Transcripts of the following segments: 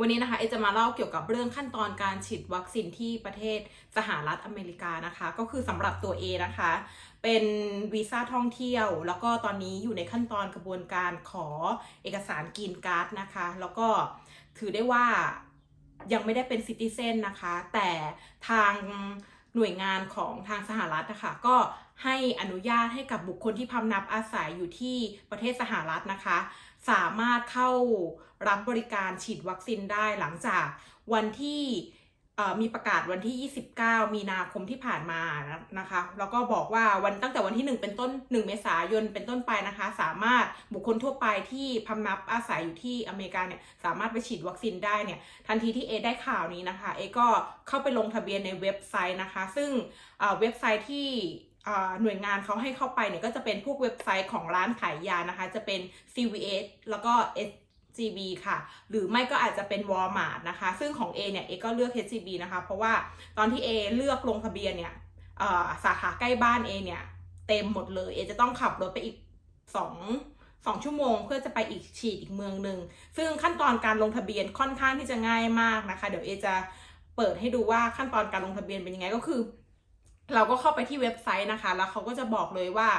วันนี้นะคะเอจะมาเล่าเกี่ยวกับเรื่องขั้นตอนการฉีดวัคซีนที่ประเทศสหรัฐอเมริกานะคะ ก็คือสำหรับตัว A นะคะ เป็นวีซ่าท่องเที่ยว แล้วก็ตอนนี้อยู่ในขั้นตอนกระบวนการขอเอกสารกรีนการ์ดนะคะ แล้วก็ถือได้ว่ายังไม่ได้เป็นซิติเซนนะคะ แต่ทางหน่วยงานของทางสหรัฐนะคะก็ให้อนุญาตให้กับบุคคลที่พำนับอาศัยอยู่ที่ประเทศสหรัฐนะคะ สามารถเข้ารับบริการฉีดวัคซีนได้หลังจากวันที่มีประกาศวันที่ 29 มีนาคมที่ผ่านมานะคะ แล้วก็บอกว่าวันตั้งแต่วันที่ 1 เป็นต้น 1 เมษายนเป็นต้นไปนะคะ สามารถบุคคลทั่วไปที่พำนับอาศัยอยู่ที่อเมริกาเนี่ยสามารถไปฉีดวัคซีนได้เนี่ย ทันทีที่เอได้ข่าวนี้นะคะ เอก็เข้าไปลงทะเบียนในเว็บไซต์นะคะ ซึ่งเว็บไซต์ที่ หน่วยงานเขาให้เข้าไปเนี่ยก็จะเป็นพวกเว็บไซต์ของร้านขายยานะคะ จะเป็น CVS แล้วก็ HGB ค่ะ หรือไม่ก็อาจจะเป็น Walmart นะคะ ซึ่งของ A เนี่ย A ก็เลือก HGB นะคะ เพราะว่าตอนที่ A เลือกลงทะเบียนเนี่ยสาขาใกล้บ้าน A เนี่ยเต็มหมดเลย เอจะต้องขับรถไปอีกสองสองชั่วโมงเพื่อจะไปอีกฉีดอีกเมืองหนึ่ง ซึ่งขั้นตอนการลงทะเบียนค่อนข้างที่จะง่ายมากนะคะ เดี๋ยวเอจะเปิดให้ดูว่าขั้นตอนการลงทะเบียนเป็นยังไงก็คือ เราก็เข้าไปที่เว็บไซต์นะคะ แล้วเขาก็จะบอกเลยว่า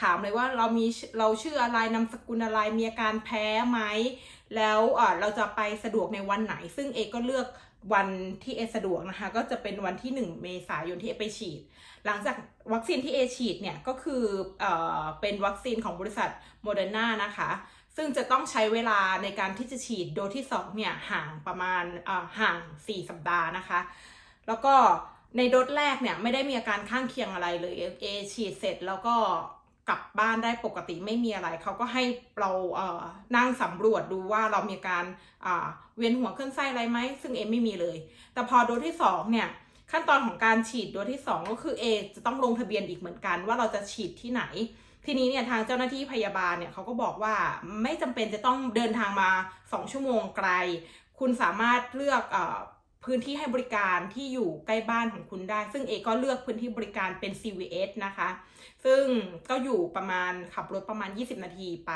ถามเลยว่าเรามีเราชื่ออะไรนามสกุลอะไรมีอาการแพ้ไหมแล้วเราจะไปสะดวกในวันไหน ซึ่งเอก็เลือกวันที่เอสะดวกนะคะ ก็จะเป็นวันที่ 1 เมษายนที่เอไปฉีด หลังจากวัคซีนที่เอฉีดเนี่ยก็คือเอเป็นวัคซีนของบริษัทโมเดอร์นานะคะ ซึ่งจะต้องใช้เวลาในการที่จะฉีดโดสที่2เนี่ยห่างประมาณห่าง 4 สัปดาห์นะคะ แล้วก็ ในโดสแรกเนี่ยไม่ได้มีอาการข้างเคียงอะไรเลยเอฉีดเสร็จแล้วก็กลับบ้านได้ปกติไม่มีอะไร เขาก็ให้เราเอ่อนั่งสำรวจดูว่าเรามีการเวียนหัวขึ้นไส้อะไรไหม ซึ่งเอไม่มีเลย แต่พอโดสที่ 2 เนี่ย ขั้นตอนของการฉีดโดสที่ 2 ก็คือเอจะต้องลงทะเบียนอีกเหมือนกัน ว่าเราจะฉีดที่ไหน ทีนี้เนี่ยทางเจ้าหน้าที่พยาบาลเนี่ยเขาก็บอกว่าไม่จำเป็นจะต้องเดินทางมา 2 ชั่วโมงไกล คุณสามารถเลือกอ พื้นที่ให้บริการที่อยู่ใกล้บ้านของคุณได้ ซึ่งเอก็เลือกพื้นที่บริการเป็น CVS นะคะ ซึ่งก็อยู่ประมาณขับรถประมาณ 20 นาทีไป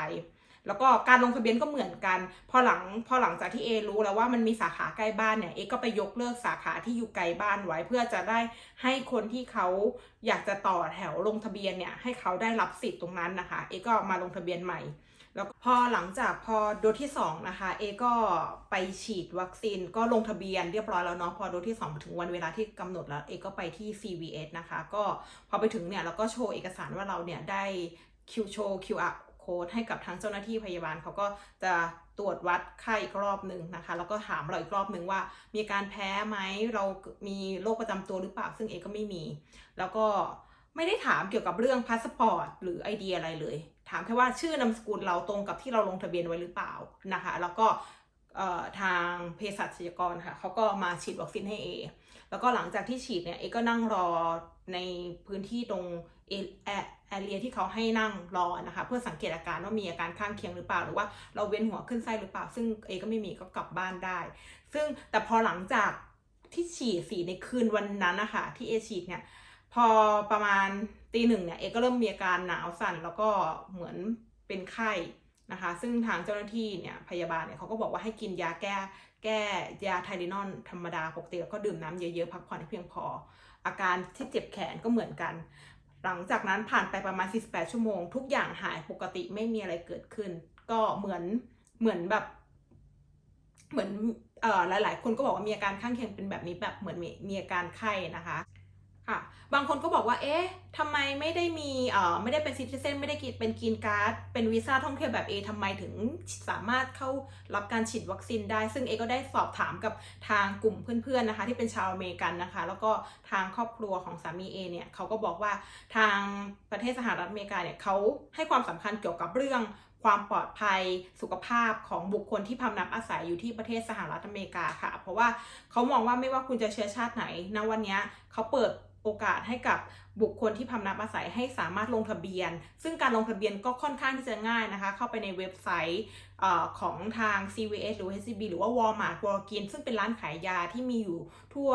แล้วก็การลงทะเบียนก็เหมือนกัน พอหลังพอหลังจากที่เอรู้แล้วว่ามันมีสาขาใกล้บ้านเนี่ย เอก็ไปยกเลิกสาขาที่อยู่ไกลบ้านไว้ เพื่อจะได้ให้คนที่เขาอยากจะต่อแถวลงทะเบียนเนี่ยให้เขาได้รับสิทธิ์ตรงนั้นนะคะ เอก็มาลงทะเบียนใหม่ แล้วพอหลังจากพอโดสที่2นะคะเอก็ไปฉีดวัคซีนก็ลงทะเบียนเรียบร้อยแล้วเนาะพอโดสที่ 2 ถึงวันเวลาที่กำหนดแล้วเอก็ไปที่ CVS นะคะ ก็พอไปถึงเนี่ยเราก็โชว์เอกสารว่าเราเนี่ยได้คิวโชว์ QR โค้ดให้กับทางเจ้าหน้าที่พยาบาลเขาก็จะตรวจวัดไข้อีกรอบหนึ่งนะคะ แล้วก็ถามเราอีกรอบหนึ่งว่า มีการแพ้ไหมเรามีโรคประจำตัวหรือเปล่าซึ่งเอก็ไม่มี แล้วก็ไม่ได้ถามเกี่ยวกับเรื่องพาสปอร์ตหรือไอเดียอะไรเลย ถามแค่ว่าชื่อนามสกุลเราตรงกับที่เราลงทะเบียนไว้หรือเปล่านะคะ แล้วก็ทางเภสัชกรค่ะเขาก็มาฉีดวัคซีนให้เอแล้วก็หลังจากที่ฉีดเนี่ยเอก็นั่งรอในพื้นที่ตรงเอแอแอเรียที่เขาให้นั่งรอนะคะ เพื่อสังเกตอาการว่ามีอาการข้างเคียงหรือเปล่า หรือว่าเราเวียนหัวขึ้นไส้หรือเปล่า ซึ่งเอก็ไม่มีก็กลับบ้านได้ ซึ่งแต่พอหลังจากที่ฉีดสีในคืนวันนั้นนะคะที่เอฉีดเนี่ย พอประมาณตีหนึ่งเนี่ยเอก็เริ่มมีอาการหนาวสั่นแล้วก็เหมือนเป็นไข้นะคะ ซึ่งทางเจ้าหน้าที่เนี่ยพยาบาลเนี่ยเขาก็บอกว่าให้กินยาแก้แก้ยาไทลินอลธรรมดาปกติแล้วก็ดื่มน้ำเยอะๆพักผ่อนให้เพียงพอ อาการที่เจ็บแขนก็เหมือนกัน หลังจากนั้นผ่านไปประมาณ 48 ชั่วโมง ทุกอย่างหายปกติไม่มีอะไรเกิดขึ้น ก็เหมือนเหมือนแบบ เหมือนเอ่อหลาย ๆ คนก็บอกว่ามีอาการข้างเคียงเป็นแบบนี้แบบเหมือนมีมีอาการไข้นะคะ ค่ะ บางคนก็บอกว่า เอ๊ะทำไมไม่ได้มีเอ่อไม่ได้เป็นซิติเซนไม่ได้กินเป็นกรีนการ์ด เป็นวีซ่าท่องเที่ยวแบบ A ทำไมถึงสามารถเข้ารับการฉีดวัคซีนได้ ซึ่งเอก็ได้สอบถามกับทางกลุ่มเพื่อนๆนะคะ ที่เป็นชาวอเมริกันนะคะ แล้วก็ทางครอบครัวของสามีเอเนี่ยเขาก็บอกว่าทางประเทศสหรัฐอเมริกาเนี่ยเขาให้ความสำคัญเกี่ยวกับเรื่องความปลอดภัยสุขภาพของบุคคลที่พำนับอาศัยอยู่ที่ประเทศสหรัฐอเมริกาค่ะ เพราะว่าเขามองว่าไม่ว่าคุณจะเชื้อชาติไหนณวันนี้เขาเปิด โอกาสให้กับบุคคลที่พำนับอาศัยให้สามารถลงทะเบียน ซึ่งการลงทะเบียนก็ค่อนข้างที่จะง่ายนะคะ เข้าไปในเว็บไซต์ของทาง CVS หรือ HCB หรือว่า Walmart Walgreens ซึ่งเป็นร้านขายยาที่มีอยู่ทั่ว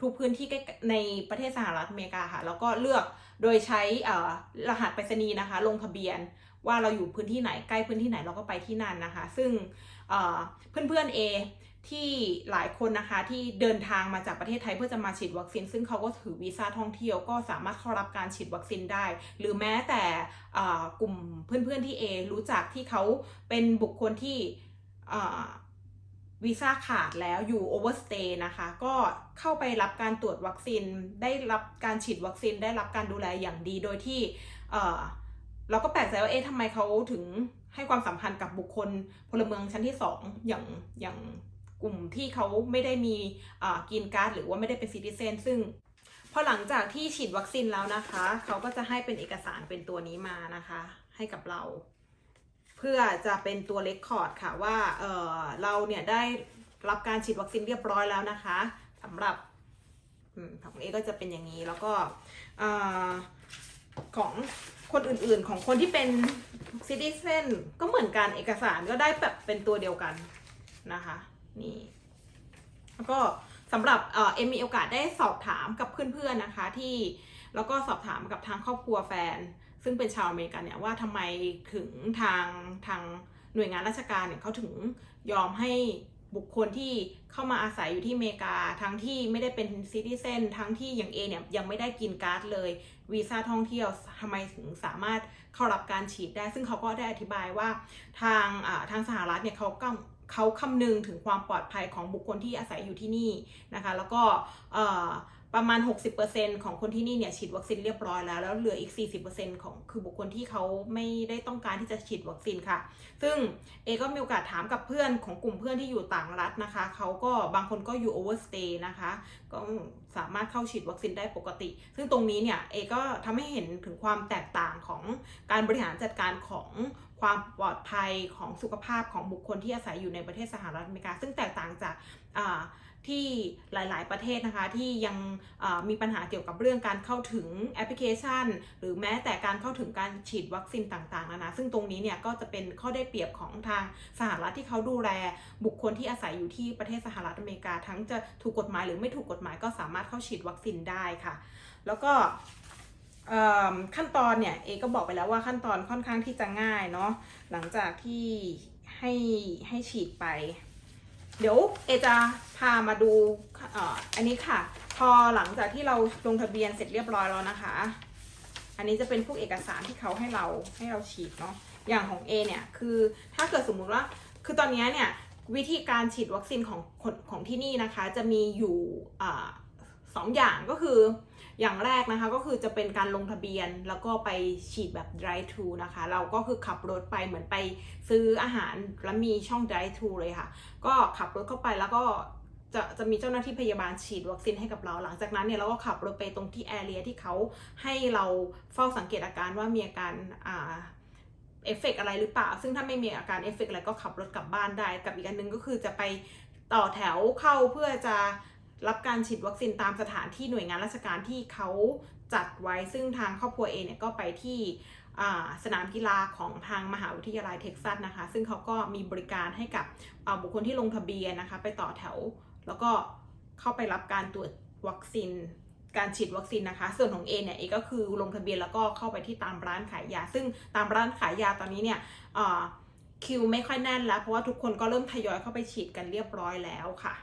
ทุกพื้นที่ใกล้ในประเทศสหรัฐอเมริกาค่ะ แล้วก็เลือกโดยใช้รหัสไปรษณีย์นะคะ ลงทะเบียนว่าเราอยู่พื้นที่ไหนใกล้พื้นที่ไหนเราก็ไปที่นั่นนะคะ ซึ่งเอ่อเพื่อนๆ A ที่หลายคนนะคะที่เดินทางมาจากประเทศไทยเพื่อจะมาฉีดวัคซีน ซึ่งเขาก็ถือวีซ่าท่องเที่ยวก็สามารถเข้ารับการฉีดวัคซีนได้ หรือแม้แต่กลุ่มเพื่อนๆที่เอรู้จักที่เขาเป็นบุคคลที่วีซ่าขาดแล้วอยู่โอเวอร์สเตย์นะคะ ก็เข้าไปรับการตรวจวัคซีน ได้รับการฉีดวัคซีน ได้รับการดูแลอย่างดีโดยที่เออเราก็แปลกใจว่าเอ๊ะทำไมเขาถึงให้ความสำคัญกับบุคคลพลเมืองชั้นที่สองอย่างอย่าง ลุ่มที่เขาไม่ได้มีกินการ์ดหรือว่าไม่ได้เป็นซิติเซนซึ่งพอหลังจากที่ฉีดวัคซีนแล้วนะคะ เขาก็จะให้เป็นเอกสารเป็นตัวนี้มานะคะ ให้กับเรา เพื่อจะเป็นตัวเลคคอร์ดค่ะว่าเเราเนี่ยได้รับการฉีดวัคซีนเรียบร้อยแล้วนะคะสำหรับของเอก็จะเป็นอย่างนี้แล้วก็ของคนอื่นๆของคนที่เป็นซิติเซนก็เหมือนกันเอกสารก็ได้แบบเป็นตัวเดียวกันนะคะ นี่แล้วก็สำหรับเอ็มมีโอกาสได้สอบถามกับเพื่อนๆนะคะที่แล้วก็สอบถามกับทางครอบครัวแฟน ซึ่งเป็นชาวอเมริกันเนี่ยว่าทำไมถึงทางทางหน่วยงานราชการเนี่ยเขาถึงยอมให้บุคคลที่เข้ามาอาศัยอยู่ที่อเมริกา ทั้งที่ไม่ได้เป็นซิติเซนทั้งที่อย่างเอเนี่ยยังไม่ได้กินการ์ดเลยวีซ่าท่องเที่ยวทำไมถึงสามารถเข้ารับการฉีดได้ ซึ่งเขาก็ได้อธิบายว่าทางทางสหรัฐเนี่ยเขาก็ เขาคำนึงถึงความปลอดภัยของบุคคลที่อาศัยอยู่ที่นี่นะคะ แล้วก็ ประมาณ 60%ของคนที่นี่เนี่ยฉีดวัคซีนเรียบร้อยแล้ว แล้วเหลืออีก 40%ของคือบุคคลที่เขาไม่ได้ต้องการที่จะฉีดวัคซีนค่ะ ซึ่งเอก็มีโอกาสถามกับเพื่อนของกลุ่มเพื่อนที่อยู่ต่างรัฐนะคะ เขาก็บางคนก็อยู่โอเวอร์สเตย์นะคะ ก็สามารถเข้าฉีดวัคซีนได้ปกติ ซึ่งตรงนี้เนี่ยเอก็ทำให้เห็นถึงความแตกต่างของการบริหารจัดการของความปลอดภัยของสุขภาพของบุคคลที่อาศัยอยู่ในประเทศสหรัฐอเมริกา ซึ่งแตกต่างจากอ่า ที่หลาย ๆ ประเทศนะคะที่ยังมีปัญหาเกี่ยวกับเรื่องการเข้าถึงแอปพลิเคชัน หรือแม้แต่การเข้าถึงการฉีดวัคซีนต่างๆนะนะซึ่งตรงนี้เนี่ยก็จะเป็นข้อได้เปรียบของทางสหรัฐที่เขาดูแลบุคคลที่อาศัยอยู่ที่ประเทศสหรัฐอเมริกา ทั้งจะถูกกฎหมายหรือไม่ถูกกฎหมายก็สามารถเข้าฉีดวัคซีนได้ค่ะ แล้วก็ขั้นตอนเนี่ยเอก็บอกไปแล้วว่าขั้นตอนค่อนข้างที่จะง่ายเนาะหลังจากที่ให้ให้ฉีดไป เดี๋ยวเอจะพามาดูอ,อันนี้ค่ะ พอหลังจากที่เราลงทะเบียนเสร็จเรียบร้อยแล้วนะคะ อันนี้จะเป็นพวกเอกสารที่เขาให้เราให้เราฉีดเนาะอย่างของ A เนี่ยคือถ้าเกิดสมมุติว่าคือตอนนี้เนี่ยวิธีการฉีดวัคซีนของของที่นี่นะคะ จะมีอยู่อสองอย่างก็คือ อย่างแรกนะคะก็คือจะเป็นการลงทะเบียนแล้วก็ไปฉีดแบบ drive thru นะคะ เราก็คือขับรถไปเหมือนไปซื้ออาหารแล้วมีช่อง drive thru เลยค่ะ ก็ขับรถเข้าไปแล้วก็จะจะมีเจ้าหน้าที่พยาบาลฉีดวัคซีนให้กับเรา หลังจากนั้นเนี่ยเราก็ขับรถไปตรงที่แอเรียที่เขาให้เราเฝ้าสังเกตอาการว่ามีอาการอ่าเอฟเฟกต์อะไรหรือเปล่า ซึ่งถ้าไม่มีอาการเอฟเฟกต์อะไรก็ขับรถกลับบ้านได้ กับอีกอันหนึงก็คือจะไปต่อแถวเข้าเพื่อจะ รับการฉีดวัคซีนตามสถานที่หน่วยงานราชการที่เขาจัดไว้ซึ่งทางครอบครัวเองเนี่ยก็ไปที่สนามกีฬาของทางมหาวิทยาลัยเท็กซัสนะคะ ซึ่งเขาก็มีบริการให้กับบุคคลที่ลงทะเบียนนะคะ ไปต่อแถว แล้วก็เข้าไปรับการตรวจวัคซีน การฉีดวัคซีนนะคะ ส่วนของ A เนี่ยเอก็คือลงทะเบียนแล้วก็เข้าไปที่ตามร้านขายยา ซึ่งตามร้านขายยาตอนนี้เนี่ยคิวไม่ค่อยแน่นแล้ว เพราะว่าทุกคนก็เริ่มทยอยเข้าไปฉีดกันเรียบร้อยแล้วค่ะ